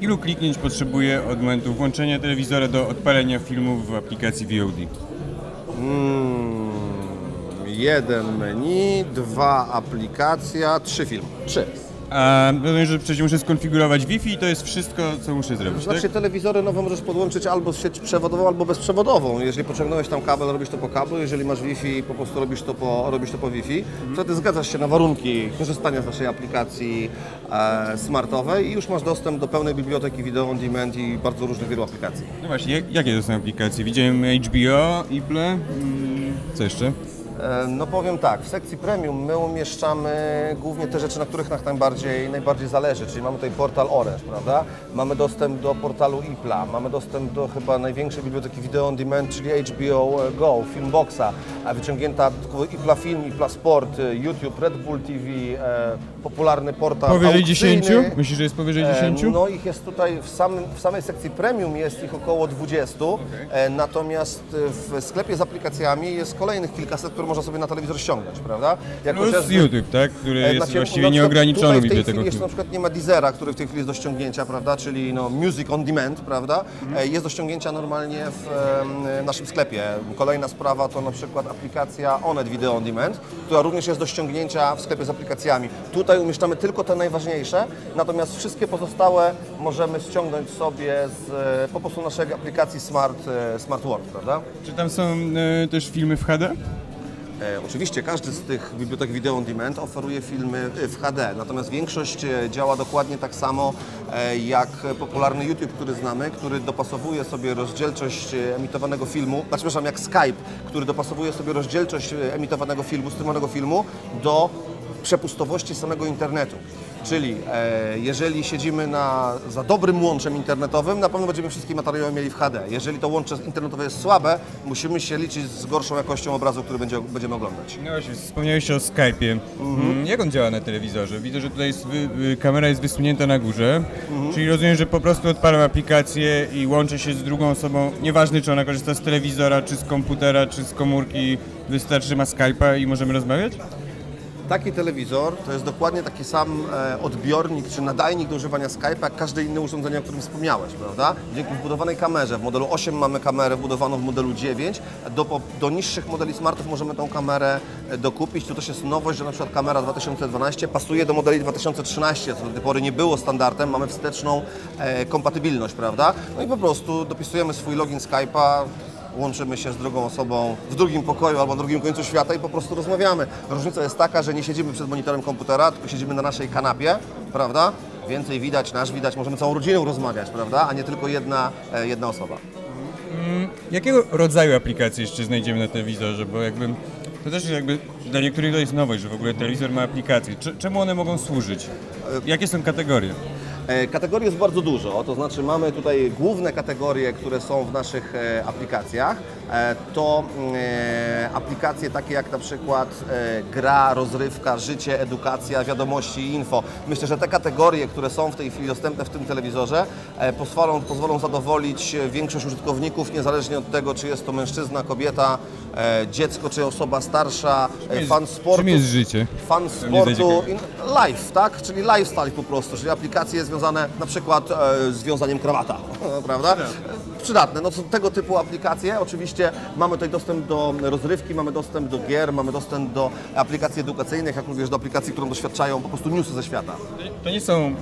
Ilu kliknięć potrzebuje od momentu włączenia telewizora do odpalenia filmów w aplikacji VOD? Mm, jeden menu, dwa aplikacja, trzy filmy. Trzy. A rozumiem, że przecież muszę skonfigurować Wi-Fi i to jest wszystko, co muszę zrobić, Znaczy tak? telewizory nowe możesz podłączyć albo z sieć przewodową, albo bezprzewodową. Jeżeli pociągnąłeś tam kabel, robisz to po kablu, jeżeli masz Wi-Fi, po prostu robisz to po, robisz to po Wi-Fi. Wtedy zgadzasz się na warunki korzystania z naszej aplikacji e, smartowej i już masz dostęp do pełnej biblioteki wideo on demand i bardzo różnych wielu aplikacji. No właśnie, jak, jakie to są aplikacje? Widziałem HBO, Iple, mm, co jeszcze? E, No powiem tak, w sekcji premium my umieszczamy głównie te rzeczy, na których nam najbardziej, najbardziej zależy, czyli mamy tutaj portal Orange, prawda? Mamy dostęp do portalu IPLA, mamy dostęp do chyba największej biblioteki video on demand, czyli HBO Go, Filmboxa, a wyciągnięta IPLA Film, IPLA Sport, e, YouTube, Red Bull TV, e, popularny portal Powyżej aukcyjny. 10? Myślisz, że jest powyżej E, 10? No ich jest tutaj w, samym, w samej sekcji premium jest ich około 20, e, natomiast w sklepie z aplikacjami jest kolejnych kilkaset, które można sobie na telewizor ściągnąć, prawda? Jak Plus chociażby- YouTube, tak? Który e, jest znaczy, właściwie nieograniczoną Tutaj w tej biblioteką jeszcze na przykład nie ma Deezera, który w tej chwili jest do ściągnięcia, prawda? Czyli no, Music on Demand, prawda? Mhm. E, Jest do ściągnięcia normalnie w em, naszym sklepie. Kolejna sprawa to na przykład aplikacja Onet Video on Demand, która również jest do ściągnięcia w sklepie z aplikacjami. Tutaj umieszczamy tylko te najważniejsze, natomiast wszystkie pozostałe możemy ściągnąć sobie z e, po prostu naszej aplikacji Smart, Smart World, prawda? Czy tam są e, też filmy w HD? E, oczywiście każdy z tych bibliotek Video on Demand oferuje filmy e, w HD, natomiast większość e, działa dokładnie tak samo jak popularny YouTube, który znamy, który dopasowuje sobie rozdzielczość emitowanego filmu, znaczy przepraszam, jak Skype, który dopasowuje sobie rozdzielczość emitowanego filmu, streamowanego filmu do przepustowości samego internetu. Czyli e, jeżeli siedzimy na, za dobrym łączem internetowym, na pewno będziemy wszystkie materiały mieli w HD. Jeżeli to łącze internetowe jest słabe, musimy się liczyć z gorszą jakością obrazu, który będzie, będziemy oglądać. No właśnie, wspomniałeś o Skype'ie. Mm, Jak on działa na telewizorze? Widzę, że tutaj jest wy, wy, kamera jest wysunięta na górze, czyli rozumiem, że po prostu odpalam aplikację i łączę się z drugą osobą, nieważne czy ona korzysta z telewizora, czy z komputera, czy z komórki, wystarczy, ma Skype'a i możemy rozmawiać? Taki telewizor to jest dokładnie taki sam e, odbiornik czy nadajnik do używania Skype'a, jak każde inne urządzenie, o którym wspomniałeś, prawda? Dzięki wbudowanej kamerze, w modelu 8 mamy kamerę wbudowaną w modelu 9, do, do niższych modeli smartów możemy tą kamerę e, dokupić. Tu też jest nowość, że na przykład kamera 2012 pasuje do modeli 2013, co do tej pory nie było standardem, mamy wsteczną e, kompatybilność, prawda? No i po prostu dopisujemy swój login Skype'a, łączymy się z drugą osobą w drugim pokoju albo na drugim końcu świata i po prostu rozmawiamy. Różnica jest taka, że nie siedzimy przed monitorem komputera, tylko siedzimy na naszej kanapie, prawda? Więcej widać, nasz widać, możemy całą rodziną rozmawiać, prawda? A nie tylko jedna, e, jedna osoba. Jakiego rodzaju aplikacje jeszcze znajdziemy na telewizorze? Bo jakby to też jakby dla niektórych to jest nowość, że w ogóle telewizor ma aplikacje. Cze- Czemu one mogą służyć? Jakie są kategorie? E, Kategorii jest bardzo dużo, to znaczy mamy tutaj główne kategorie, które są w naszych e, aplikacjach. E, To aplikacje takie jak na przykład gra, rozrywka, życie, edukacja, wiadomości i info. Myślę, że te kategorie, które są w tej chwili dostępne w tym telewizorze, pozwolą, pozwolą zadowolić większość użytkowników, niezależnie od tego, czy jest to mężczyzna, kobieta, dziecko, czy osoba starsza, jest- fan sportu czym jest życie? fan sportu, life, tak? Czyli lifestyle po prostu, czyli aplikacje związane na przykład e, z wiązaniem krawata, prawda? Przydatne, no to tego typu aplikacje. Oczywiście mamy tutaj dostęp do rozrywki, mamy dostęp do gier, mamy dostęp do aplikacji edukacyjnych, jak również do aplikacji, którą doświadczają po prostu newsy ze świata. To nie są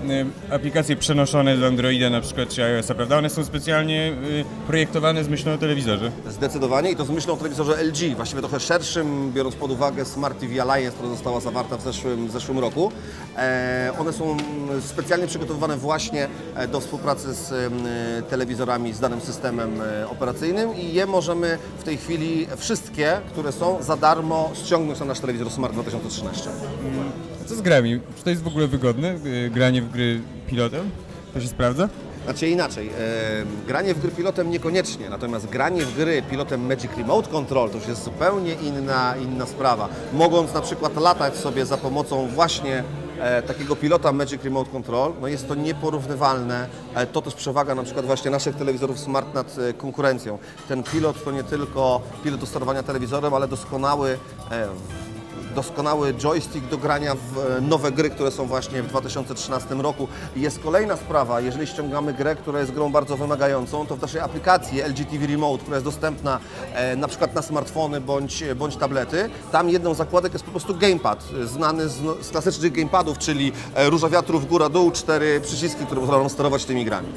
y, aplikacje przenoszone z Androida na przykład czy iOS-a, prawda? One są specjalnie y, projektowane z myślą o telewizorze. Zdecydowanie i to z myślą o telewizorze LG, właściwie trochę szerszym, biorąc pod uwagę Smart TV Alliance, która została zawarta w zeszłym, w zeszłym roku. E, one są specjalnie przygotowywane właśnie e, do współpracy z em, telewizorami z danym systemem e, operacyjnym i je możemy w tej chwili wszystkie, które są za darmo ściągnąć na nasz telewizor Smart 2013. A co z grami? Czy to jest w ogóle wygodne, y, granie w gry pilotem? To się sprawdza? Znaczy inaczej, e, granie w gry pilotem niekoniecznie, natomiast granie w gry pilotem Magic Remote Control to już jest zupełnie inna, inna sprawa. Mogąc na przykład latać sobie za pomocą właśnie e, takiego pilota Magic Remote Control, no jest to nieporównywalne. E, to też przewaga na przykład właśnie naszych telewizorów smart nad e, konkurencją. Ten pilot to nie tylko pilot do sterowania telewizorem, ale doskonały e, doskonały joystick do grania w e, nowe gry, które są właśnie w 2013 roku. Jest kolejna sprawa, jeżeli ściągamy grę, która jest grą bardzo wymagającą, to w naszej aplikacji LG TV Remote, która jest dostępna e, na przykład na smartfony bądź, bądź tablety, tam jedną zakładek jest po prostu gamepad, e, znany z, no, z klasycznych gamepadów, czyli e, róża wiatrów, góra-dół, cztery przyciski, które pozwalają sterować tymi grami.